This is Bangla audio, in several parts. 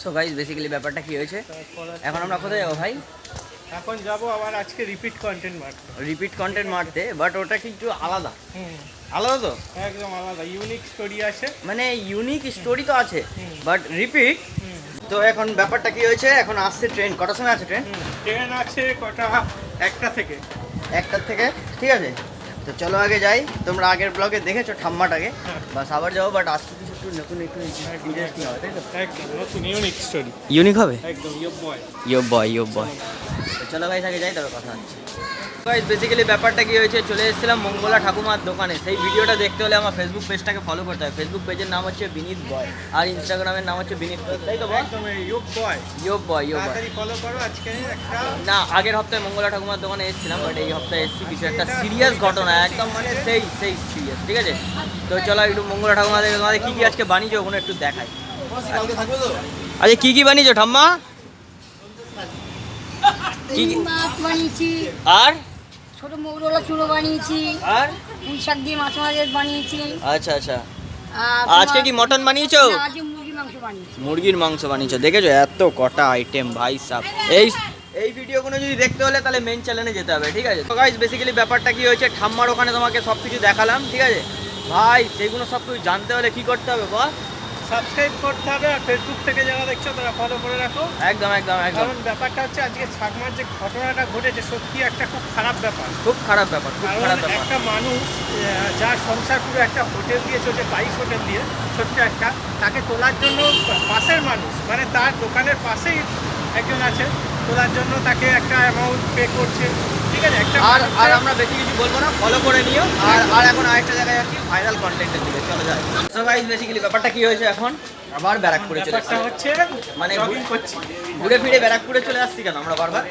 সো গাইজ বেসিক্যালি ব্যাপারটা কি হয়েছে? এখন আমরা কোথায় যাব ভাই? এখন যাব আবার আজকে রিপিট কন্টেন্ট মারতে। রিপিট কন্টেন্ট মারতে বাট ওটা কিন্তু আলাদা? আলাদা তো? একদম আলাদা ইউনিক স্টোরি আছে। মানে ইউনিক স্টোরি তো আছে বাট রিপিট তো এখন ব্যাপারটা কি হয়েছে? এখন আসছে ট্রেন কটার সময় আছে ট্রেন ট্রেন আছে কটা? একটা থেকে। একটার থেকে? ঠিক আছে। তো চলো আগে যাই। তোমরা আগের ব্লগে দেখেছ ঠাম্মাটাকে। হ্যাঁ। বাস আবার যাব বাট আজকে কিছু একটু নতুন একটু ইন্টারেস্টিং হবে তাই তো? একদম নতুন ইউনিক স্টোরি ইউনিক হবে? একদম ইউ বয় ইয়ো বয় ইয়ো বয় তো চলো গাইস আগে যাই তবে কথা হচ্ছে। গাইস বেসিক্যালি ব্যাপারটা কি হয়েছে চলে এসেছিলাম মঙ্গলা ঠাকুমার দোকানে। সেই ভিডিওটা দেখতে হলে আমার ফেসবুক পেজটাকে ফলো করতে হবে। ফেসবুক পেজের নাম হচ্ছে বিনীত বয় আর ইনস্টাগ্রামের নাম হচ্ছে বিনীত বয়, তাই তো বয়। বয় বয়। ফলো করো আজকে না আগের হপ্তাহে মঙ্গলা ঠাকুমার দোকানে এসেছিলাম বাট এই হপ্তাহে এসেছি কিছু একটা সিরিয়াস ঘটনা একদম মানে সেই সেই সিরিয়াস ঠিক আছে? তো চলো একটু মঙ্গলা ঠাকুমা তোমাদের কী কী আজকে বানিয়েছো ওখানে একটু দেখাই। আচ্ছা কী কী বানিয়েছো ঠাম্মা? কি কি- মাছ বানিয়েছি। আর? ছোট মৌরলা চুড়ো বানিয়েছি। আর? পুঁই শাক দিয়ে মাছ মাছের বানিয়েছি। আচ্ছা আচ্ছা। আজকে কি মটন বানিয়েছো? মুরগির মাংস বানিয়েছো। দেখেছ এত কটা আইটেম ভাই সাব। এই এই ভিডিওগুলো যদি দেখতে হলে তাহলে মেন চ্যানেলে যেতে হবে ঠিক আছে? তো গাইজ বেসিক্যালি ব্যাপারটা কি হয়েছে? ঠাম্মার ওখানে তোমাকে সব কিছু দেখালাম ঠিক আছে? ভাই সেগুলো সব কিছু জানতে হলে কি করতে হবে বল? সাবস্ক্রাইব করতে হবে আর ফেসবুক থেকে যারা দেখছ তারা ফলো করে রাখো। একদম একদম একদম। কারণ ব্যাপারটা হচ্ছে আজকে ছাগমার যে ঘটনাটা ঘটেছে সত্যি একটা খুব খারাপ ব্যাপার। খুব খারাপ ব্যাপার খুব খারাপ ব্যাপার। একটা মানুষ যার সংসার পুরো একটা হোটেল দিয়ে চলছে বাইশ হোটেল দিয়ে ছোট্ট একটা তাকে তোলার জন্য পাশের মানুষ মানে তার দোকানের পাশেই একজন আছে। তোলার জন্য তাকে একটা অ্যামাউন্ট পে করছে। ঠিক আছে? একটা আর আর আমরা বেশি কিছু বলব না ফলো করে নিও। আর আর এখন আরেকটা জায়গায় যাচ্ছি ভাইরাল কন্টেন্টের দিকে। চলে যায় সো গাইজ বেসিক্যালি ব্যাপারটা কি হয়েছে এখন? আবার ব্যারাকপুরে চলে এসেছি। হচ্ছে মানে ঘুরে ফিরে ব্যারাকপুরে চলে আসছি কেন আমরা বারবার?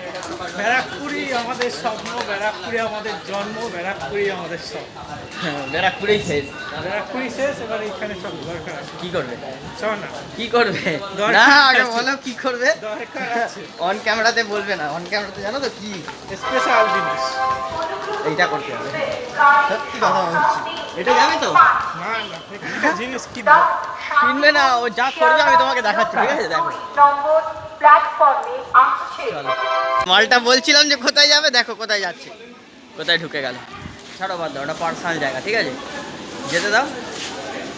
ব্যারাকপুরই আমাদের স্বপ্ন ব্যারাকপুরে আমাদের জন্ম ব্যারাকপুরই আমাদের সব হ্যাঁ, ব্যারাকপুরেই শেষ। ব্যারাকপুরি শেষ এবার এখানে সব দরকার আছে। কি করবে? চল না। কি করবে? না আগে বলো কি করবে? দরকার আছে। অন ক্যামেরাতে বলবে না। অন ক্যামেরাতে জানো তো কি? স্পেশাল জিনিস। এইটা করতে হবে। সত্যি কথা বলছি। এটা যাবে তো? জিনিস কি কিনবে না ও যা করবে আমি তোমাকে দেখাচ্ছি ঠিক আছে? দেখো। নম্বর প্ল্যাটফর্মে আসছে চলো। মালটা বলছিলাম যে কোথায় যাবে দেখো কোথায় যাচ্ছে। কোথায় ঢুকে গেল? ছাড়ো বাদ দাও ওটা পার্সোনাল জায়গা ঠিক আছে? যেতে দাও।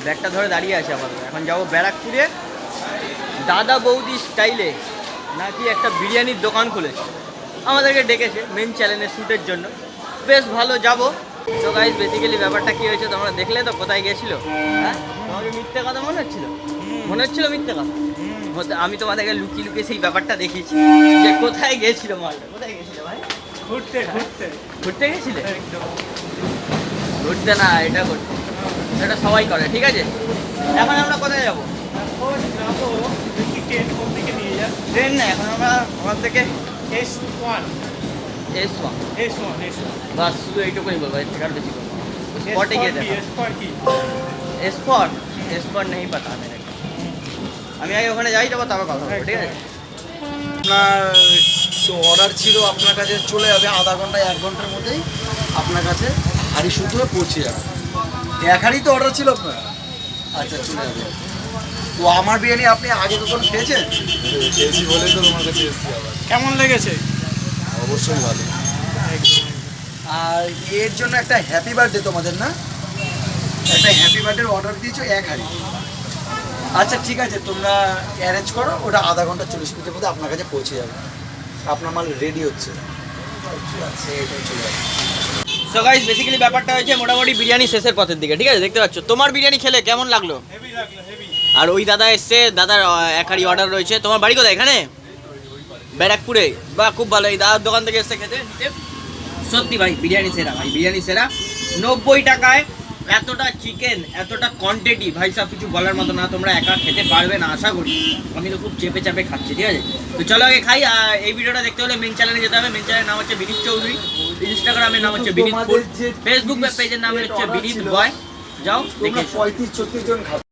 ব্যাগটা ধরে দাঁড়িয়ে আছে আপাতত। এখন যাব ব্যারাকপুরে। দাদা বৌদি স্টাইলে নাকি একটা বিরিয়ানির দোকান খুলেছে। আমাদেরকে ডেকেছে মেন চ্যানেলের শ্যুটের জন্য। বেশ ভালো যাব। তো গাইজ বেসিক্যালি ব্যাপারটা কি হয়েছে তোমরা দেখলে তো কোথায় গেছিল হ্যাঁ? তোমাকে মিথ্যে কথা মনে হচ্ছিল? মনে হচ্ছিল মিথ্যে কথা? আমি তোমাদেরকে লুকিয়ে লুকিয়ে সেই ব্যাপারটা দেখিয়েছি যে কোথায় গেছিল মালটা কোথায় গেছিল ভাই? ঘুরতে ঘুরতে। ঘুরতে গেছিলে ঘুরতে না এটা করতে এটা সবাই করে ঠিক আছে? এখন আমরা কোথায় যাব? যাব ট্রেন কোন দিকে নিয়ে যা ট্রেন না এখন আমরা আমার থেকে S one S one S one S one বাস শুধু এইটুকুই বলব এর থেকে আর বেশি বলব স্পটে গিয়ে দেখো। এসপর কি? স্পট স্পট নেই পাতা মেরে আমি আগে ওখানে যাই যাব তবে কথা বলব ঠিক আছে? আপনার অর্ডার ছিল আপনার কাছে চলে যাবে আধা ঘণ্টা এক ঘণ্টার মধ্যেই আপনার কাছে হাড়ি হয়ে পৌঁছে যাবে। এক হাড়ি তো অর্ডার ছিল আপনার? আচ্ছা চলে যাবে। তো আমার বিরিয়ানি আপনি আগে কখন খেয়েছেন? খেয়েছি বলেই তো তোমার কাছে এসেছি আবার। কেমন লেগেছে? অবশ্যই ভালো। আর এর জন্য একটা হ্যাপি বার্থডে তোমাদের না? একটা হ্যাপি বার্থডের অর্ডার দিয়েছ এক হাড়ি। আচ্ছা ঠিক আছে তোমরা অ্যারেঞ্জ করো ওটা আধা ঘণ্টা চল্লিশ মিনিটের মধ্যে আপনার কাছে পৌঁছে যাবে। আপনার মাল রেডি হচ্ছে। সো গাইস বেসিক্যালি ব্যাপারটা হয়েছে মোটামুটি বিরিয়ানি শেষের পথের দিকে ঠিক আছে দেখতে পাচ্ছ? তোমার বিরিয়ানি খেলে কেমন লাগল? হেভি লাগল হেভি আর ওই দাদা এসছে দাদার এক হাড়ি অর্ডার রয়েছে। তোমার বাড়ি কোথায় এখানে? ব্যারাকপুরে। বা খুব ভালো এই দাদার দোকান থেকে এসে খেতে। সত্যি ভাই বিরিয়ানি সেরা ভাই বিরিয়ানি সেরা। নব্বই টাকায় এতটা চিকেন এতটা কোয়ান্টিটি ভাই সব কিছু বলার মতো না। তোমরা একা খেতে পারবে না আশা করি। আমি তো খুব চেপে চাপে খাচ্ছি ঠিক আছে? তো চলো আগে খাই আর এই ভিডিওটা দেখতে হলে মেন চ্যানেলে যেতে হবে। মেন চ্যানেলের নাম হচ্ছে বিনীত চৌধুরী। ইনস্টাগ্রামের নাম হচ্ছে বিনীত ফেসবুক পেজের নাম হচ্ছে বিনীত বয় যাও পঁয়ত্রিশ ছত্রিশ জন